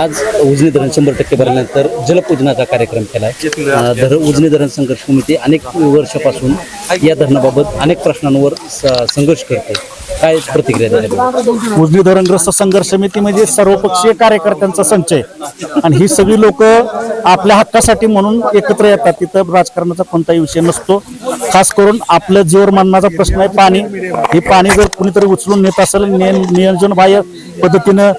आज उजनी धरण शंभर टक्के भरल्यानंतर जलपूजनाचा कार्यक्रम केला आहे धर उजनी धरण संघर्ष समिती अनेक वर्षापासून या धरणाबाबत अनेक प्रश्नांवर स- संघर्ष करते. काय प्रतिक्रिया दिली उजनी धरणग्रस्त संघर्ष समिती म्हणजे सर्वपक्षीय कार्यकर्त्यांचा संच आहे आणि ही सगळी लोक आपल्या हक्कासाठी म्हणून एकत्र येतात. तिथं राजकारणाचा कोणताही विषय नसतो. खास करून आपलं जीवर मानण्याचा प्रश्न आहे पाणी. हे पाणी जर कुणीतरी उचलून नेत असेल नियोजन बाह्य पद्धतीनं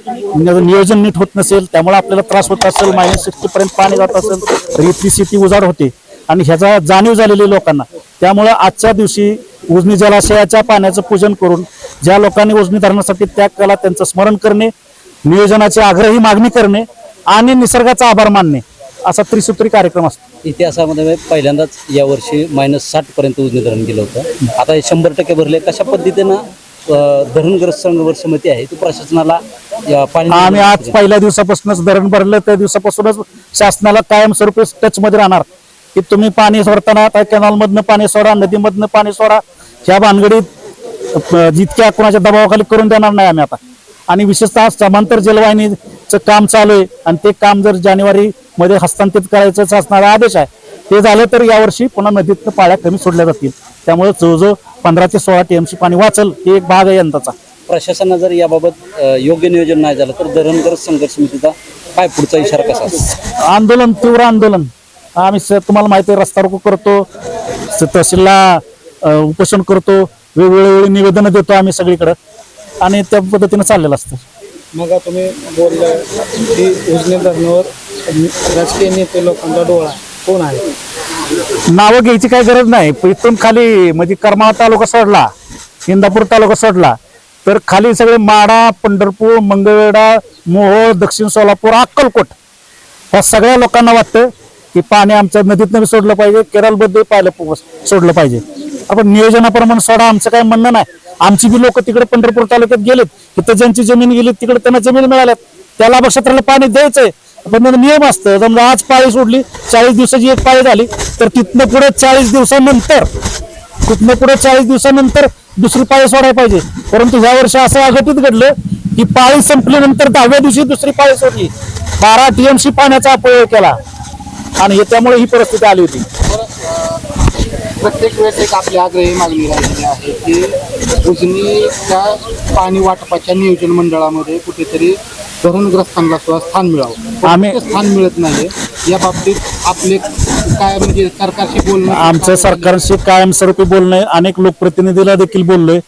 नियोजन नीट होत नसेल त्यामुळे आपल्याला त्रास होत असेल मायनस सिक्स्टी पर्यंत पाणी जात असेल तर इथली स्थिती उजाड होते. आणि ह्याचा जाणीव झालेली आहे लोकांना. त्यामुळं आजच्या दिवशी उजनी जलाशयाच्या पाण्याचं पूजन करून ज्या लोकांनी उजनी धरणासाठी त्याग केला त्यांचं स्मरण करणे नियोजनाची आग्रही मागणी करणे आणि निसर्गाचा आभार मानणे असा त्रिसूत्री कार्यक्रम असतो. इतिहासामध्ये पहिल्यांदाच यावर्षी मायनस साठ पर्यंत उजनी धरण गेलं होतं. आता हे शंभर टक्के भरले. कशा पद्धतीनं धरणग्रस्त समिती आहे ती प्रशासनाला आम्ही आज पहिल्या दिवसापासूनच धरण भरलं त्या दिवसापासूनच शासनाला कायमस्वरूपी टच मध्ये राहणार. की तुम्ही पाणी सोडताना त्या कॅनॉल मधनं पाणी सोडा नदीमधनं पाणी सोडा. ह्या भानगडीत जितक्या कोणाच्या दबावाखाली करून देणार नाही आम्ही आता. आणि विशेषतः समांतर जलवाहिनीचं काम चालू आहे. आणि ते काम जर जानेवारी मध्ये हस्तांतरित करायचं शासनाचा आदेश आहे ते झालं तर यावर्षी पुन्हा नदीतनं पाळ्या कमी सोडल्या जातील. त्यामुळे जवळजवळ पंधरा ते सोळा टीएमसी पाणी वाचल हे एक भाग आहे यंदाचा. प्रशासनानं जर याबाबत योग्य नियोजन नाही झालं तर धरणग्रस्त संघर्ष समितीचा काय पुढचा इशारा कसा? आंदोलन तीव्र आंदोलन. आम्ही स- तुम्हाला माहिती आहे रस्ता रोको करतो तहसीलला उपोषण करतो वेगवेगळी निवेदनं देतो आम्ही सगळीकडं. आणि त्या पद्धतीनं चाललेलं असतं. मग तुम्ही बोललं की उजनी धरणावर राजकीय नेते लोकांचा डोळा. कोण आहे? नावं घ्यायची काही गरज नाही. इथून खाली म्हणजे करमाळा तालुका सोडला इंदापूर तालुका सोडला तर खाली सगळे माडा पंढरपूर मंगळवेढा मोहोळ दक्षिण सोलापूर अक्कलकोट ह्या सगळ्या लोकांना वाटतं की पाणी आमच्या नदीतनं सोडलं पाहिजे केरळमध्ये पाहिलं सोडलं पाहिजे. आपण नियोजनाप्रमाणे सोडा आमचं काय म्हणणं नाही. आमची बी लोक तिकडे पंढरपूर तालुक्यात गेलेत. तिथं ज्यांची जमीन गेली तिकडे त्यांना जमीन मिळाल्यात. त्या लाभक्षेत्राला पाणी द्यायचंय. पण नियम असतं समजा आज पाळी सोडली चाळीस दिवसाची एक पाळी झाली तर तिथनं पुढे चाळीस दिवसानंतर तिथनं पुढे चाळीस दिवसानंतर दुसरी पाळी सोडायला पाहिजे. परंतु ह्या वर्षी असं अघटित घडलं की पाळी संपल्यानंतर दहाव्या दिवशी दुसरी पाळी सोडली. बारा टीएमसी पाण्याचा अपव्यय केला. आणि हे- त्यामुळे ही परिस्थिती आली होती. प्रत्येक वेळेस एक आपली आग्रही मागणी राहिलेली आहे की उजनीच्या पाणी वाटपाच्या नियोजन मंडळामध्ये कुठेतरी धरणग्रस्तांना सुद्धा स्थान मिळावं. आम्ही- स्थान मिळत नाही या बाबतीत आपले काय म्हणजे सरकारशी बोलणं आमचं सरकारशी कायमस्वरूपी बोलणं आहे. अनेक लोकप्रतिनिधीला देखील बोललोय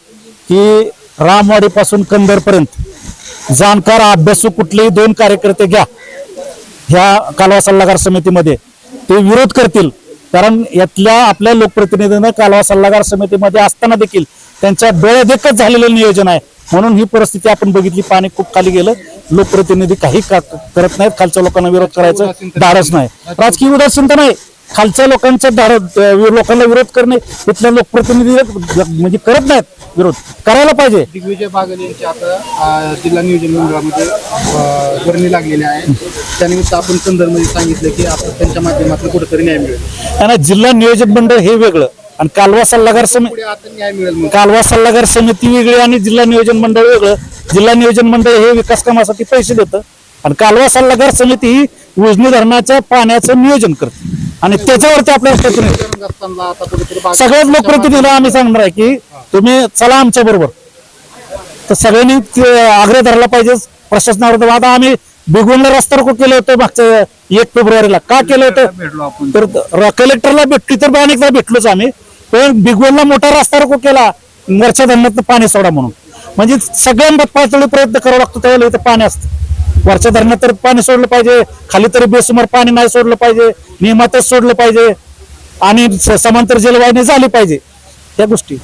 की रामवाडीपासून कंदरपर्यंत. जाणकार अभ्यासू कुठलेही दोन कार्यकर्ते घ्या. ह्या कालवा सल्लागार समितीमध्ये ते विरोध करतील. कारण यातल्या आपल्या लोकप्रतिनिधीनं कालवा सल्लागार समितीमध्ये असताना देखील त्यांच्या डोळ्यादेखत झालेलं नियोजन आहे. म्हणून ही परिस्थिती आपण बघितली पाणी खूप खाली गेलं. लोकप्रतिनिधी काही का- करत नाहीत खालच्या लोकांना विरोध करायचं धाडस नाही. राजकीय उदासीनता नाही. खालच्या लोकांच्या धाड लोकांना विरोध करणे इथल्या लोकप्रतिनिधी म्हणजे करत नाहीत विरोध. करायला पाहिजे. दिग्विजय बागल यांची आता जिल्हा नियोजन मंडळामध्ये वर्णी लागलेली आहे. त्यानिमित्त आपण संदर्भमध्ये सांगितलं की आपण त्यांच्या माध्यमातून कुठेतरी न्याय मिळेल. आणि जिल्हा नियोजन मंडळ हे वेगळं. आणि कालवा सल्लागार समिती पुढे आता न्याय मिळेल मग कालवा सल्लागार समिती वेगळी आणि जिल्हा नियोजन मंडळ वेगळं. जिल्हा नियोजन मंडळ हे विकास कामासाठी पैसे देतं. आणि कालवा सल्लागार समिती ही उजनी धरणाच्या पाण्याचं नियोजन करते. आणि त्याच्यावरती आपल्याला प्रतिनिधी धरणग्रस्तांना सगळ्याच लोकप्रतिनिधीला आम्ही सांगणार आहे की तुम्ही चला आमच्या बरोबर. तर सगळ्यांनी ते आग्रह धरला पाहिजे. प्रशासनावर आता आम्ही बिगुनला रस्ता रोको केलं होतं मागच्या एक फेब्रुवारीला. का केलं होतं? तर र- कलेक्टरला भेटली तर अनेकदा भेटलोच आम्ही. पण बिगुनला मोठा रस्ता रोको केला. वरच्या धरणात पाणी सोडा म्हणून. म्हणजे सगळ्यांना पातळी प्रयत्न करावा लागतो त्यावेळेला इथं पाणी असतं. वरच्या धरणात तर पाणी सोडलं पाहिजे खाली तरी बेसुमार पाणी नाही सोडलं पाहिजे नियमातच सोडलं पाहिजे आणि स- समांतर जलवाहिनी झाली पाहिजे या गोष्टी.